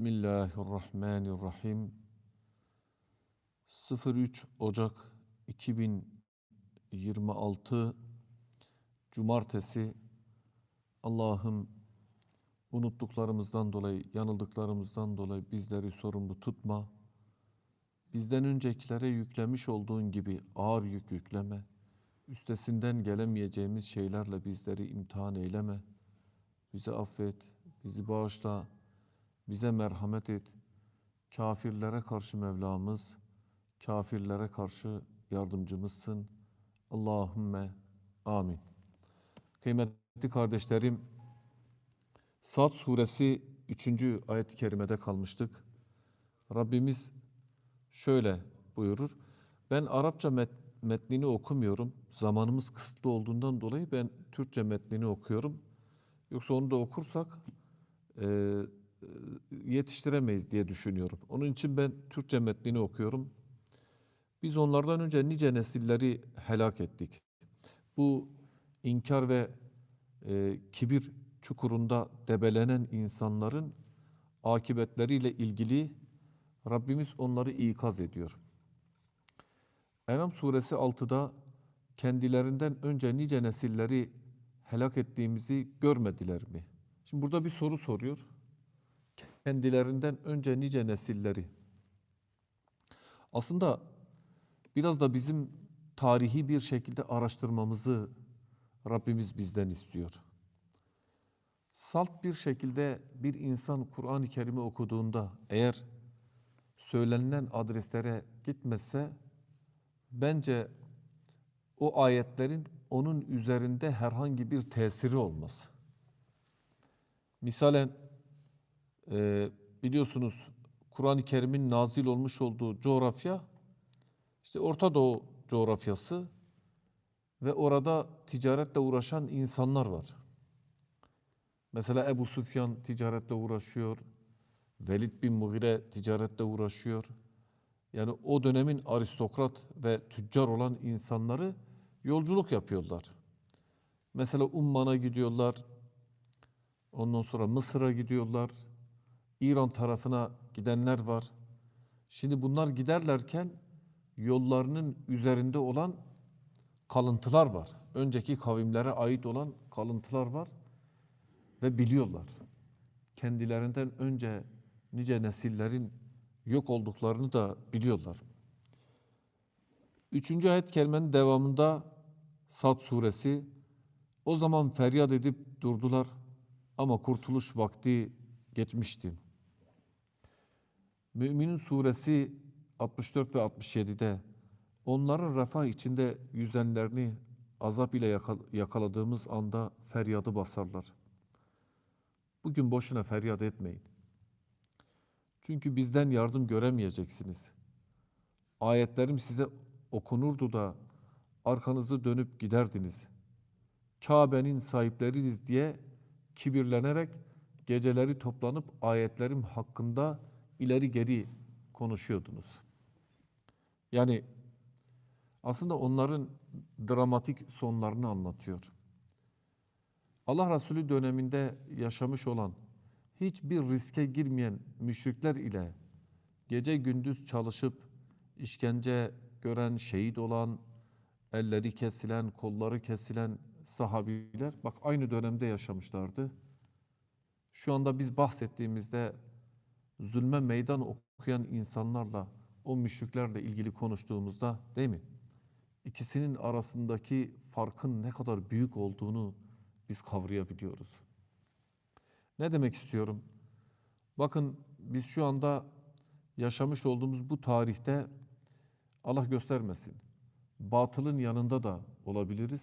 Bismillahirrahmanirrahim. 03 Ocak 2026 Cumartesi Allah'ım unuttuklarımızdan dolayı, yanıldıklarımızdan dolayı bizleri sorumlu tutma. Bizden öncekilere yüklemiş olduğun gibi ağır yük yükleme. Üstesinden gelemeyeceğimiz şeylerle bizleri imtihan eyleme. Bizi affet, bizi bağışla, bize merhamet et. Kafirlere karşı Mevlamız, kafirlere karşı yardımcımızsın. Allahümme amin. Kıymetli kardeşlerim, Sad suresi 3. ayet-i kerimede kalmıştık. Rabbimiz şöyle buyurur. Ben Arapça met- metnini okumuyorum. Zamanımız kısıtlı olduğundan dolayı ben Türkçe metnini okuyorum. Yoksa onu da okursak e, yetiştiremeyiz diye düşünüyorum. Onun için ben Türkçe metnini okuyorum. Biz onlardan önce nice nesilleri helak ettik. Bu inkar ve e, kibir çukurunda debelenen insanların akibetleriyle ilgili Rabbimiz onları ikaz ediyor. Enam suresi 6'da kendilerinden önce nice nesilleri helak ettiğimizi görmediler mi? Şimdi burada bir soru soruyor. Kendilerinden önce nice nesilleri. Aslında biraz da bizim tarihi bir şekilde araştırmamızı Rabbimiz bizden istiyor. Salt bir şekilde bir insan Kur'an-ı Kerim'i okuduğunda eğer söylenilen adreslere gitmezse bence o ayetlerin onun üzerinde herhangi bir tesiri olmaz. Misalen e, biliyorsunuz Kur'an-ı Kerim'in nazil olmuş olduğu coğrafya işte Orta Doğu coğrafyası ve orada ticaretle uğraşan insanlar var. Mesela Ebu Süfyan ticaretle uğraşıyor. Velid bin Mughire ticaretle uğraşıyor. Yani o dönemin aristokrat ve tüccar olan insanları yolculuk yapıyorlar. Mesela Umman'a gidiyorlar. Ondan sonra Mısır'a gidiyorlar. İran tarafına gidenler var. Şimdi bunlar giderlerken yollarının üzerinde olan kalıntılar var. Önceki kavimlere ait olan kalıntılar var ve biliyorlar. Kendilerinden önce nice nesillerin yok olduklarını da biliyorlar. Üçüncü ayet kelimenin devamında Sad suresi o zaman feryat edip durdular ama kurtuluş vakti geçmişti. Müminin suresi 64 ve 67'de onların refah içinde yüzenlerini azap ile yakaladığımız anda feryadı basarlar. Bugün boşuna feryat etmeyin. Çünkü bizden yardım göremeyeceksiniz. Ayetlerim size okunurdu da arkanızı dönüp giderdiniz. Kabe'nin sahipleriniz diye kibirlenerek geceleri toplanıp ayetlerim hakkında ileri geri konuşuyordunuz. Yani aslında onların dramatik sonlarını anlatıyor. Allah Resulü döneminde yaşamış olan hiçbir riske girmeyen müşrikler ile gece gündüz çalışıp işkence gören, şehit olan, elleri kesilen, kolları kesilen sahabiler bak aynı dönemde yaşamışlardı. Şu anda biz bahsettiğimizde zulme meydan okuyan insanlarla, o müşriklerle ilgili konuştuğumuzda değil mi? İkisinin arasındaki farkın ne kadar büyük olduğunu biz kavrayabiliyoruz. Ne demek istiyorum? Bakın biz şu anda yaşamış olduğumuz bu tarihte Allah göstermesin. Batılın yanında da olabiliriz.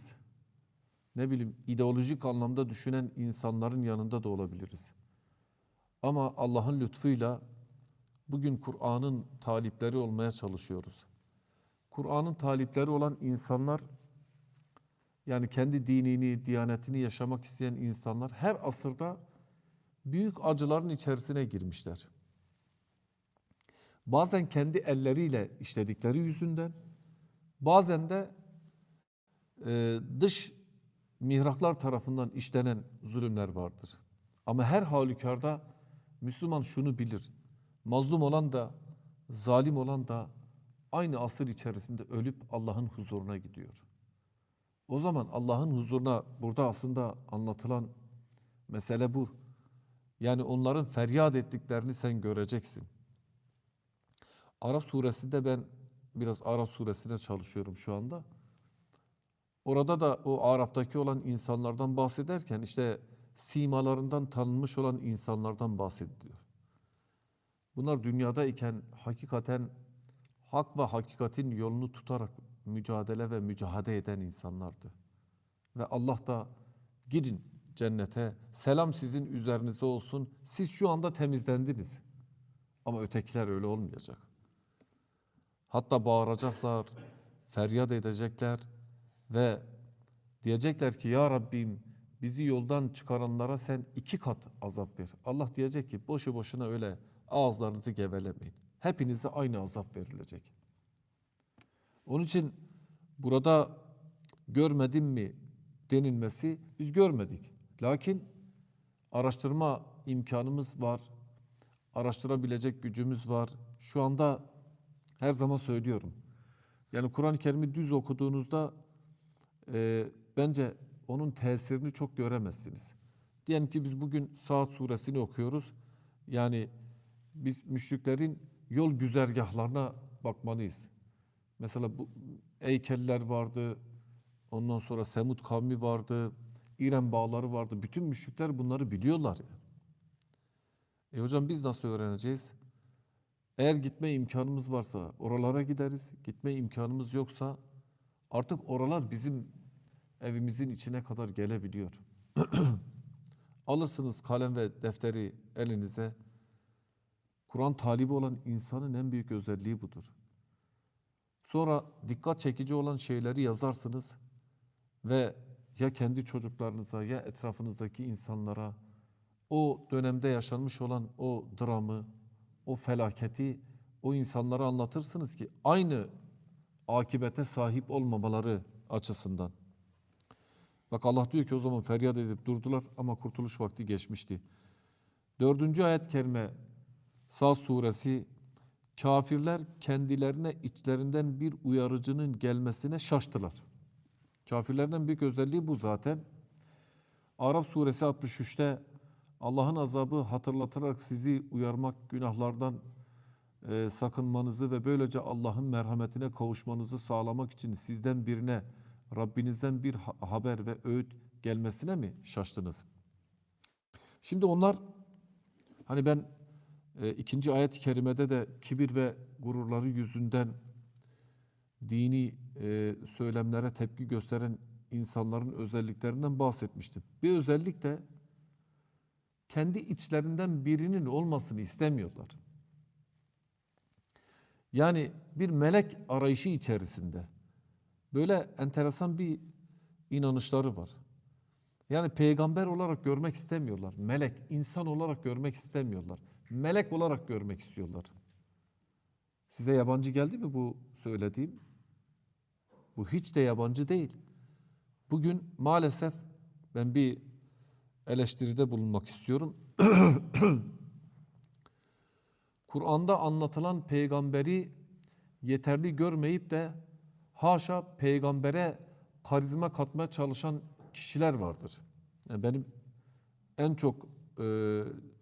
Ne bileyim ideolojik anlamda düşünen insanların yanında da olabiliriz. Ama Allah'ın lütfuyla bugün Kur'an'ın talipleri olmaya çalışıyoruz. Kur'an'ın talipleri olan insanlar yani kendi dinini, diyanetini yaşamak isteyen insanlar her asırda büyük acıların içerisine girmişler. Bazen kendi elleriyle işledikleri yüzünden, bazen de e, dış mihraklar tarafından işlenen zulümler vardır. Ama her halükarda Müslüman şunu bilir. Mazlum olan da, zalim olan da aynı asır içerisinde ölüp Allah'ın huzuruna gidiyor. O zaman Allah'ın huzuruna burada aslında anlatılan mesele bu. Yani onların feryat ettiklerini sen göreceksin. Arap suresinde ben biraz Arap suresine çalışıyorum şu anda. Orada da o Araf'taki olan insanlardan bahsederken işte simalarından tanınmış olan insanlardan bahsediliyor. Bunlar dünyadayken hakikaten hak ve hakikatin yolunu tutarak mücadele ve mücahede eden insanlardı. Ve Allah da gidin cennete, selam sizin üzerinize olsun, siz şu anda temizlendiniz. Ama ötekiler öyle olmayacak. Hatta bağıracaklar, feryat edecekler ve diyecekler ki ya Rabbim bizi yoldan çıkaranlara sen iki kat azap ver. Allah diyecek ki boşu boşuna öyle ağızlarınızı gevelemeyin. Hepinize aynı azap verilecek. Onun için burada görmedim mi denilmesi biz görmedik. Lakin araştırma imkanımız var. Araştırabilecek gücümüz var. Şu anda her zaman söylüyorum. Yani Kur'an-ı Kerim'i düz okuduğunuzda e, bence onun tesirini çok göremezsiniz. Diyelim ki biz bugün Saat suresini okuyoruz. Yani biz müşriklerin yol güzergahlarına bakmalıyız. Mesela bu Eykeller vardı, ondan sonra Semud kavmi vardı, İrem bağları vardı. Bütün müşrikler bunları biliyorlar. E hocam biz nasıl öğreneceğiz? Eğer gitme imkanımız varsa oralara gideriz. Gitme imkanımız yoksa artık oralar bizim evimizin içine kadar gelebiliyor. Alırsınız kalem ve defteri elinize. Kur'an talibi olan insanın en büyük özelliği budur. Sonra dikkat çekici olan şeyleri yazarsınız ve ya kendi çocuklarınıza ya etrafınızdaki insanlara o dönemde yaşanmış olan o dramı, o felaketi o insanlara anlatırsınız ki aynı akibete sahip olmamaları açısından. Bak Allah diyor ki o zaman feryat edip durdular ama kurtuluş vakti geçmişti. Dördüncü ayet kerime Saz suresi kafirler kendilerine içlerinden bir uyarıcının gelmesine şaştılar. Kafirlerden büyük özelliği bu zaten. Araf suresi 63'te Allah'ın azabı hatırlatarak sizi uyarmak, günahlardan e, sakınmanızı ve böylece Allah'ın merhametine kavuşmanızı sağlamak için sizden birine Rabbinizden bir ha- haber ve öğüt gelmesine mi şaştınız? Şimdi onlar hani ben e, ikinci ayet-i kerimede de kibir ve gururları yüzünden dini e, söylemlere tepki gösteren insanların özelliklerinden bahsetmiştim. Bir özellik de kendi içlerinden birinin olmasını istemiyorlar. Yani bir melek arayışı içerisinde böyle enteresan bir inanışları var. Yani peygamber olarak görmek istemiyorlar. Melek, insan olarak görmek istemiyorlar. Melek olarak görmek istiyorlar. Size yabancı geldi mi bu söylediğim? Bu hiç de yabancı değil. Bugün maalesef ben bir eleştiride bulunmak istiyorum. Kur'an'da anlatılan peygamberi yeterli görmeyip de haşa peygambere karizma katmaya çalışan kişiler vardır. Yani benim en çok e,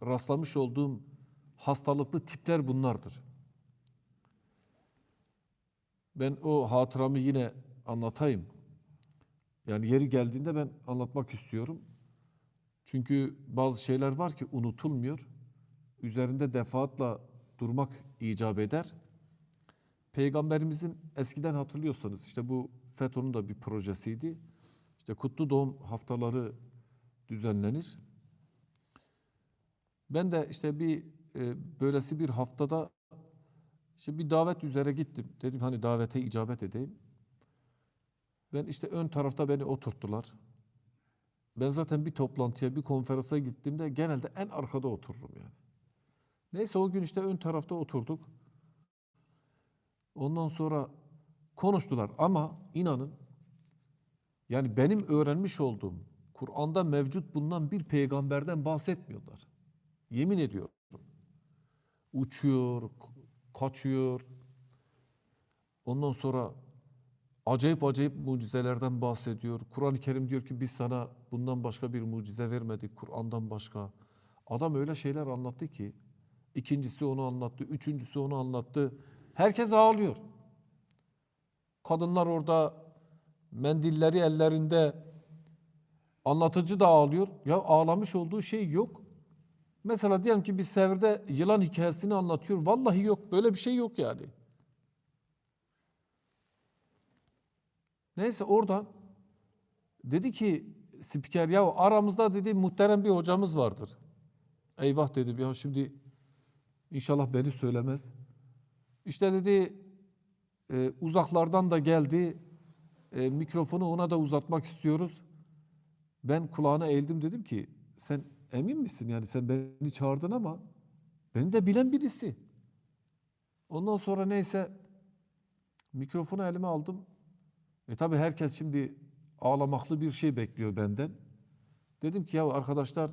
rastlamış olduğum hastalıklı tipler bunlardır. Ben o hatıramı yine anlatayım. Yani yeri geldiğinde ben anlatmak istiyorum. Çünkü bazı şeyler var ki unutulmuyor. Üzerinde defaatla durmak icap eder. Peygamberimizin eskiden hatırlıyorsanız işte bu FETÖ'nün da bir projesiydi. İşte kutlu doğum haftaları düzenlenir. Ben de işte bir e, böylesi bir haftada işte bir davet üzere gittim. Dedim hani davete icabet edeyim. Ben işte ön tarafta beni oturttular. Ben zaten bir toplantıya, bir konferansa gittiğimde genelde en arkada otururum yani. Neyse o gün işte ön tarafta oturduk. Ondan sonra konuştular ama inanın yani benim öğrenmiş olduğum Kur'an'da mevcut bulunan bir peygamberden bahsetmiyorlar. Yemin ediyorum. uçuyor, kaçıyor. Ondan sonra acayip acayip mucizelerden bahsediyor. Kur'an-ı Kerim diyor ki biz sana bundan başka bir mucize vermedik Kur'an'dan başka. Adam öyle şeyler anlattı ki ikincisi onu anlattı, üçüncüsü onu anlattı. Herkes ağlıyor. Kadınlar orada mendilleri ellerinde anlatıcı da ağlıyor. Ya ağlamış olduğu şey yok. Mesela diyelim ki bir sevrde yılan hikayesini anlatıyor. Vallahi yok. Böyle bir şey yok yani. Neyse oradan dedi ki spiker ya aramızda dedi muhterem bir hocamız vardır. Eyvah dedim ya şimdi inşallah beni söylemez. İşte dedi e, uzaklardan da geldi. E, mikrofonu ona da uzatmak istiyoruz. Ben kulağına eğildim dedim ki sen emin misin yani sen beni çağırdın ama beni de bilen birisi. Ondan sonra neyse mikrofonu elime aldım. E tabi herkes şimdi ağlamaklı bir şey bekliyor benden. Dedim ki ya arkadaşlar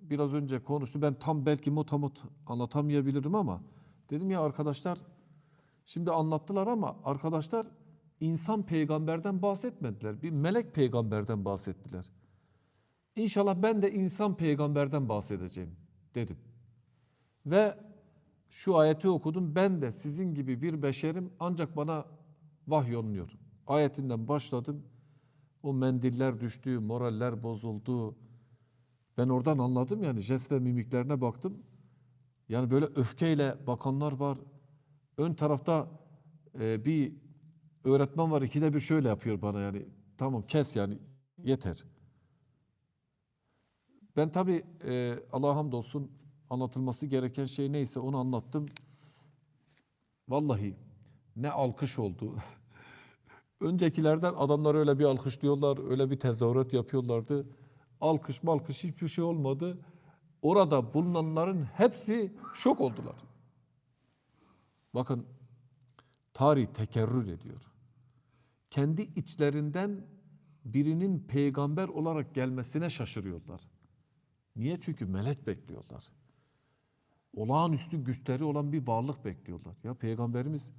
biraz önce konuştu. Ben tam belki motamot anlatamayabilirim ama dedim ya arkadaşlar şimdi anlattılar ama arkadaşlar insan peygamberden bahsetmediler. Bir melek peygamberden bahsettiler. İnşallah ben de insan peygamberden bahsedeceğim dedim. Ve şu ayeti okudum. Ben de sizin gibi bir beşerim ancak bana vahyolunuyor. Ayetinden başladım. O mendiller düştü, moraller bozuldu. Ben oradan anladım yani jest ve mimiklerine baktım. Yani böyle öfkeyle bakanlar var. Ön tarafta e, bir öğretmen var ikide bir şöyle yapıyor bana yani. Tamam kes yani yeter. Ben tabii e, Allah'a hamdolsun anlatılması gereken şey neyse onu anlattım. Vallahi ne alkış oldu. Öncekilerden adamlar öyle bir alkışlıyorlar, öyle bir tezahürat yapıyorlardı. Alkış malkış hiçbir şey olmadı. Orada bulunanların hepsi şok oldular. Bakın tarih tekerrür ediyor. Kendi içlerinden birinin peygamber olarak gelmesine şaşırıyorlar. Niye? Çünkü melek bekliyorlar. Olağanüstü güçleri olan bir varlık bekliyorlar. Ya peygamberimiz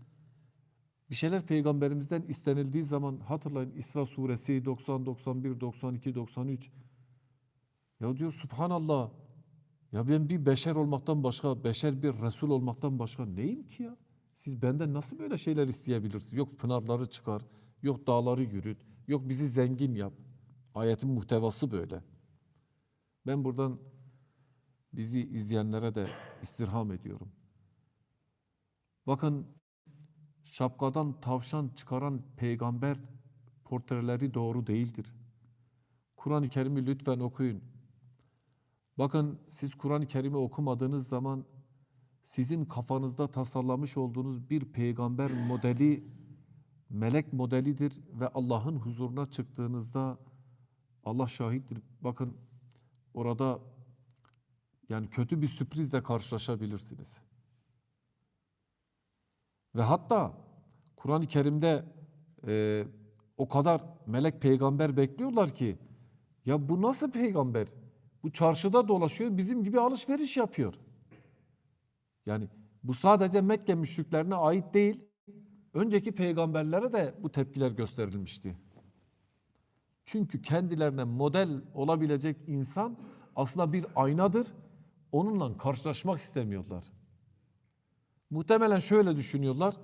bir şeyler peygamberimizden istenildiği zaman hatırlayın İsra suresi 90, 91, 92, 93 ya diyor subhanallah ya ben bir beşer olmaktan başka, beşer bir Resul olmaktan başka neyim ki ya? Siz benden nasıl böyle şeyler isteyebilirsiniz? Yok pınarları çıkar, yok dağları yürüt, yok bizi zengin yap. Ayetin muhtevası böyle. Ben buradan bizi izleyenlere de istirham ediyorum. Bakın şapkadan tavşan çıkaran peygamber portreleri doğru değildir. Kur'an-ı Kerim'i lütfen okuyun. Bakın siz Kur'an-ı Kerim'i okumadığınız zaman sizin kafanızda tasarlamış olduğunuz bir peygamber modeli melek modelidir ve Allah'ın huzuruna çıktığınızda Allah şahittir. Bakın orada yani kötü bir sürprizle karşılaşabilirsiniz. Ve hatta Kur'an-ı Kerim'de e, o kadar melek peygamber bekliyorlar ki ya bu nasıl peygamber? Bu çarşıda dolaşıyor, bizim gibi alışveriş yapıyor. Yani bu sadece Mekke müşriklerine ait değil, önceki peygamberlere de bu tepkiler gösterilmişti. Çünkü kendilerine model olabilecek insan aslında bir aynadır. Onunla karşılaşmak istemiyorlar. Muhtemelen şöyle düşünüyorlar.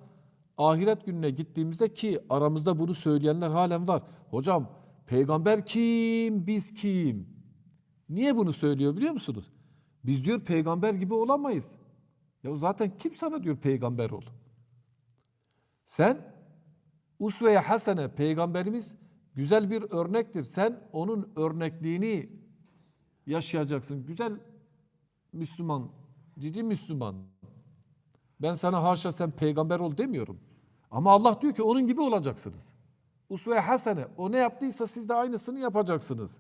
Ahiret gününe gittiğimizde ki aramızda bunu söyleyenler halen var. Hocam peygamber kim, biz kim? Niye bunu söylüyor biliyor musunuz? Biz diyor peygamber gibi olamayız. Ya zaten kim sana diyor peygamber ol? Sen usve-i hasene peygamberimiz güzel bir örnektir. Sen onun örnekliğini yaşayacaksın. Güzel Müslüman, cici Müslüman. Ben sana haşa sen peygamber ol demiyorum. Ama Allah diyor ki onun gibi olacaksınız. Usve-i hasene. O ne yaptıysa siz de aynısını yapacaksınız.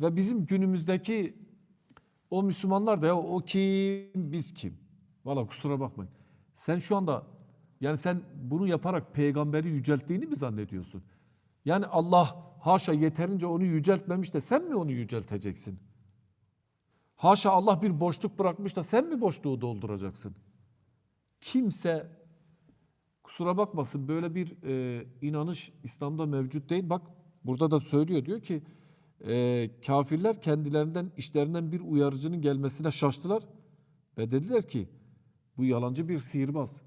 Ve bizim günümüzdeki o Müslümanlar da ya o kim biz kim? Valla kusura bakmayın. Sen şu anda yani sen bunu yaparak peygamberi yücelttiğini mi zannediyorsun? Yani Allah haşa yeterince onu yüceltmemiş de sen mi onu yücelteceksin? Haşa Allah bir boşluk bırakmış da sen mi boşluğu dolduracaksın? Kimse kusura bakmasın böyle bir e, inanış İslam'da mevcut değil. Bak burada da söylüyor diyor ki e, kafirler kendilerinden işlerinden bir uyarıcının gelmesine şaştılar ve dediler ki bu yalancı bir sihirbaz.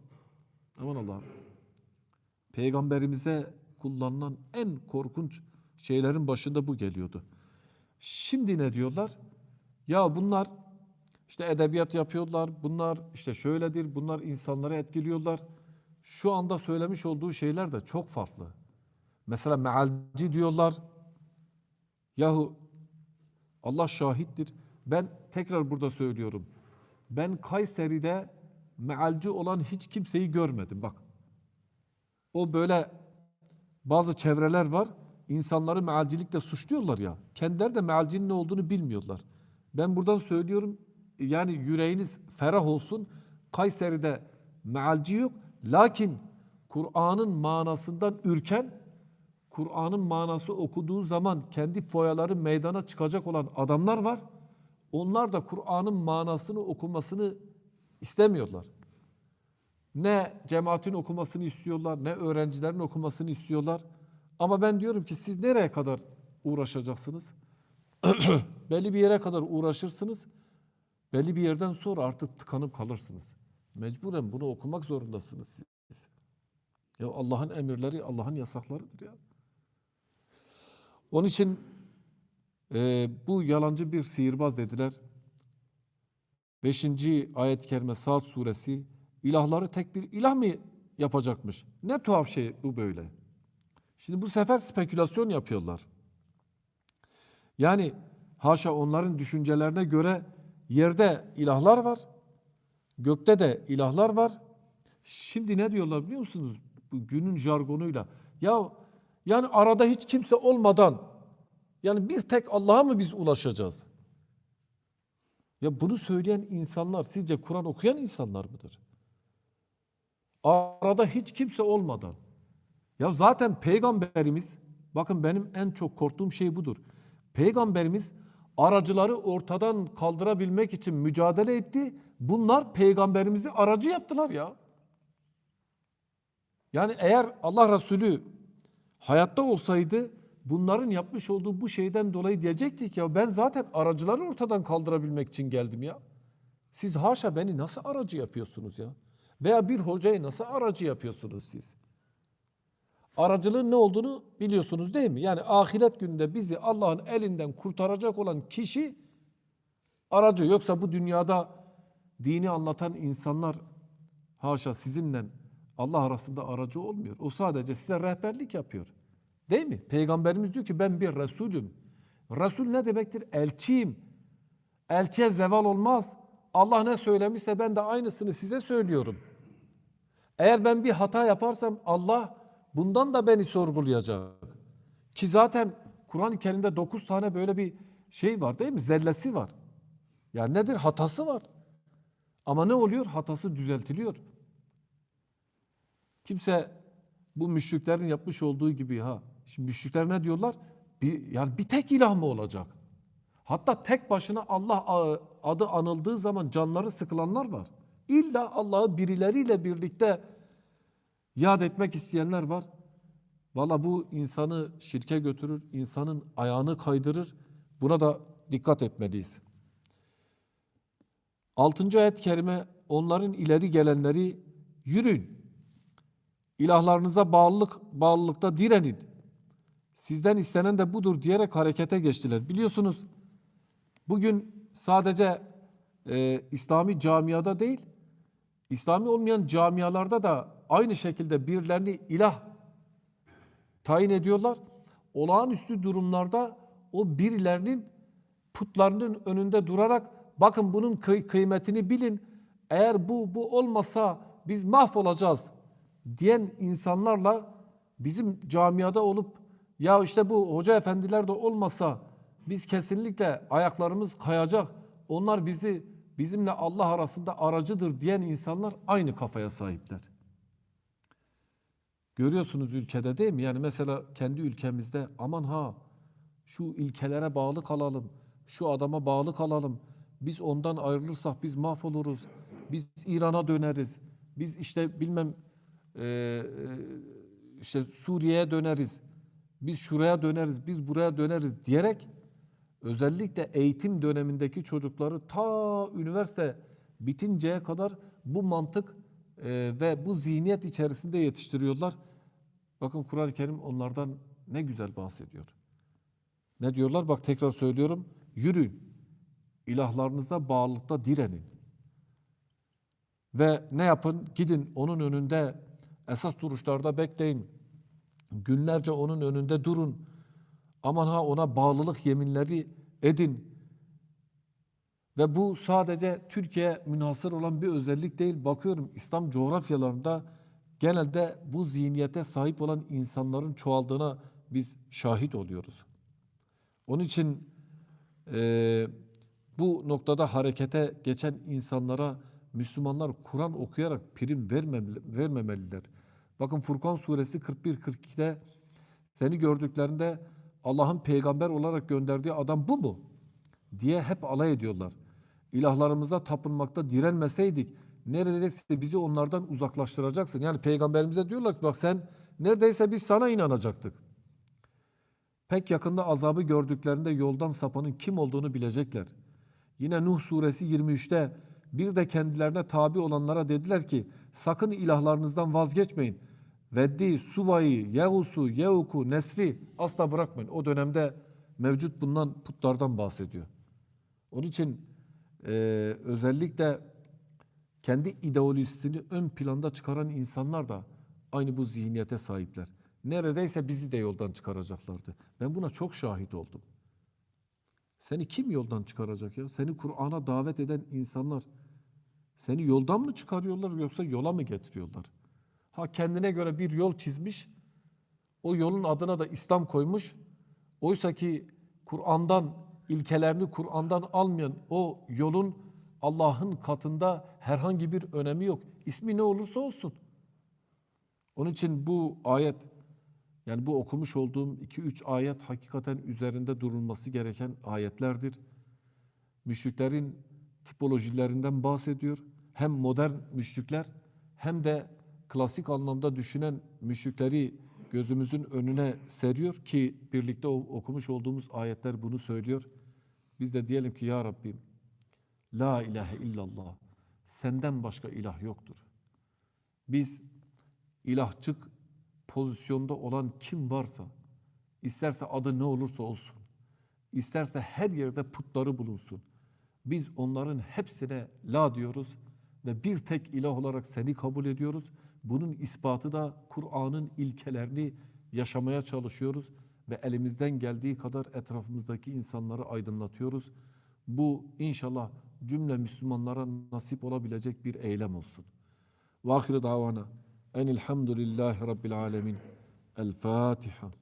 Aman Allah'ım. Peygamberimize kullanılan en korkunç şeylerin başında bu geliyordu. Şimdi ne diyorlar? Ya bunlar işte edebiyat yapıyorlar, bunlar işte şöyledir, bunlar insanları etkiliyorlar. Şu anda söylemiş olduğu şeyler de çok farklı. Mesela mealci diyorlar. Yahu Allah şahittir. Ben tekrar burada söylüyorum. Ben Kayseri'de mealci olan hiç kimseyi görmedim. Bak. O böyle bazı çevreler var. İnsanları mealcilikle suçluyorlar ya. Kendileri de mealcinin ne olduğunu bilmiyorlar. Ben buradan söylüyorum. Yani yüreğiniz ferah olsun. Kayseri'de mealci yok. Lakin Kur'an'ın manasından ürken, Kur'an'ın manası okuduğu zaman kendi foyaları meydana çıkacak olan adamlar var. Onlar da Kur'an'ın manasını okumasını istemiyorlar. Ne cemaatin okumasını istiyorlar, ne öğrencilerin okumasını istiyorlar. Ama ben diyorum ki siz nereye kadar uğraşacaksınız? belli bir yere kadar uğraşırsınız. Belli bir yerden sonra artık tıkanıp kalırsınız. Mecburen bunu okumak zorundasınız siz. Ya Allah'ın emirleri Allah'ın yasaklarıdır ya. Onun için e, bu yalancı bir sihirbaz dediler. Beşinci ayet-i kerime Saat suresi ilahları tek bir ilah mı yapacakmış? Ne tuhaf şey bu böyle. Şimdi bu sefer spekülasyon yapıyorlar. Yani haşa onların düşüncelerine göre yerde ilahlar var, gökte de ilahlar var. Şimdi ne diyorlar biliyor musunuz? Bu günün jargonuyla. Ya yani arada hiç kimse olmadan yani bir tek Allah'a mı biz ulaşacağız? Ya bunu söyleyen insanlar sizce Kur'an okuyan insanlar mıdır? Arada hiç kimse olmadan. Ya zaten peygamberimiz bakın benim en çok korktuğum şey budur. Peygamberimiz aracıları ortadan kaldırabilmek için mücadele etti. Bunlar peygamberimizi aracı yaptılar ya. Yani eğer Allah Resulü hayatta olsaydı bunların yapmış olduğu bu şeyden dolayı diyecektik ya ben zaten aracıları ortadan kaldırabilmek için geldim ya. Siz haşa beni nasıl aracı yapıyorsunuz ya? Veya bir hocayı nasıl aracı yapıyorsunuz siz? Aracılığın ne olduğunu biliyorsunuz değil mi? Yani ahiret gününde bizi Allah'ın elinden kurtaracak olan kişi aracı. Yoksa bu dünyada dini anlatan insanlar haşa sizinle Allah arasında aracı olmuyor. O sadece size rehberlik yapıyor. Değil mi? Peygamberimiz diyor ki ben bir Resulüm. Resul ne demektir? Elçiyim. Elçiye zeval olmaz. Allah ne söylemişse ben de aynısını size söylüyorum. Eğer ben bir hata yaparsam Allah bundan da beni sorgulayacak. Ki zaten Kur'an-ı Kerim'de dokuz tane böyle bir şey var değil mi? Zellesi var. Yani nedir? Hatası var. Ama ne oluyor? Hatası düzeltiliyor. Kimse bu müşriklerin yapmış olduğu gibi ha. Şimdi müşrikler ne diyorlar? Bir, yani bir tek ilah mı olacak? Hatta tek başına Allah adı anıldığı zaman canları sıkılanlar var. İlla Allah'ı birileriyle birlikte yad etmek isteyenler var. Valla bu insanı şirke götürür, insanın ayağını kaydırır. Buna da dikkat etmeliyiz. Altıncı ayet-i kerime onların ileri gelenleri yürüyün. İlahlarınıza bağlılık, bağlılıkta direnin. Sizden istenen de budur diyerek harekete geçtiler. Biliyorsunuz bugün sadece e, İslami camiada değil, İslami olmayan camialarda da aynı şekilde birilerini ilah tayin ediyorlar. Olağanüstü durumlarda o birilerinin putlarının önünde durarak bakın bunun kıy- kıymetini bilin. Eğer bu bu olmasa biz mahvolacağız diyen insanlarla bizim camiada olup ya işte bu hoca efendiler de olmasa biz kesinlikle ayaklarımız kayacak. Onlar bizi bizimle Allah arasında aracıdır diyen insanlar aynı kafaya sahipler. Görüyorsunuz ülkede değil mi? Yani mesela kendi ülkemizde aman ha şu ilkelere bağlı kalalım, şu adama bağlı kalalım. Biz ondan ayrılırsak biz mahvoluruz. Biz İran'a döneriz. Biz işte bilmem e, e, işte Suriye'ye döneriz. Biz şuraya döneriz, biz buraya döneriz diyerek özellikle eğitim dönemindeki çocukları ta üniversite bitinceye kadar bu mantık e, ve bu zihniyet içerisinde yetiştiriyorlar. Bakın Kur'an-ı Kerim onlardan ne güzel bahsediyor. Ne diyorlar? Bak tekrar söylüyorum. Yürüyün. İlahlarınıza bağlılıkta direnin. Ve ne yapın? Gidin onun önünde esas duruşlarda bekleyin. Günlerce onun önünde durun. Aman ha ona bağlılık yeminleri edin. Ve bu sadece Türkiye münhasır olan bir özellik değil. Bakıyorum İslam coğrafyalarında genelde bu zihniyete sahip olan insanların çoğaldığına biz şahit oluyoruz. Onun için eee, bu noktada harekete geçen insanlara Müslümanlar Kur'an okuyarak prim vermemeli- vermemeliler. Bakın Furkan suresi 41-42'de seni gördüklerinde Allah'ın peygamber olarak gönderdiği adam bu mu? diye hep alay ediyorlar. İlahlarımıza tapınmakta direnmeseydik neredeyse bizi onlardan uzaklaştıracaksın. Yani peygamberimize diyorlar ki bak sen neredeyse biz sana inanacaktık. Pek yakında azabı gördüklerinde yoldan sapanın kim olduğunu bilecekler. Yine Nuh suresi 23'te bir de kendilerine tabi olanlara dediler ki sakın ilahlarınızdan vazgeçmeyin. Veddi, Suva'yı, Yehus'u, Yehuk'u, Nesri asla bırakmayın. O dönemde mevcut bulunan putlardan bahsediyor. Onun için eee, özellikle kendi ideolojisini ön planda çıkaran insanlar da aynı bu zihniyete sahipler. Neredeyse bizi de yoldan çıkaracaklardı. Ben buna çok şahit oldum. Seni kim yoldan çıkaracak ya? Seni Kur'an'a davet eden insanlar seni yoldan mı çıkarıyorlar yoksa yola mı getiriyorlar? Ha kendine göre bir yol çizmiş, o yolun adına da İslam koymuş. Oysa ki Kur'an'dan ilkelerini Kur'an'dan almayan o yolun Allah'ın katında herhangi bir önemi yok. İsmi ne olursa olsun. Onun için bu ayet yani bu okumuş olduğum 2-3 ayet hakikaten üzerinde durulması gereken ayetlerdir. Müşriklerin tipolojilerinden bahsediyor. Hem modern müşrikler hem de klasik anlamda düşünen müşrikleri gözümüzün önüne seriyor ki birlikte okumuş olduğumuz ayetler bunu söylüyor. Biz de diyelim ki ya Rabbim la ilahe illallah senden başka ilah yoktur. Biz ilahçık pozisyonda olan kim varsa, isterse adı ne olursa olsun, isterse her yerde putları bulunsun. Biz onların hepsine la diyoruz ve bir tek ilah olarak seni kabul ediyoruz. Bunun ispatı da Kur'an'ın ilkelerini yaşamaya çalışıyoruz ve elimizden geldiği kadar etrafımızdaki insanları aydınlatıyoruz. Bu inşallah cümle Müslümanlara nasip olabilecek bir eylem olsun. Ve ahire davana enilhamdülillahi rabbil alemin. El Fatiha.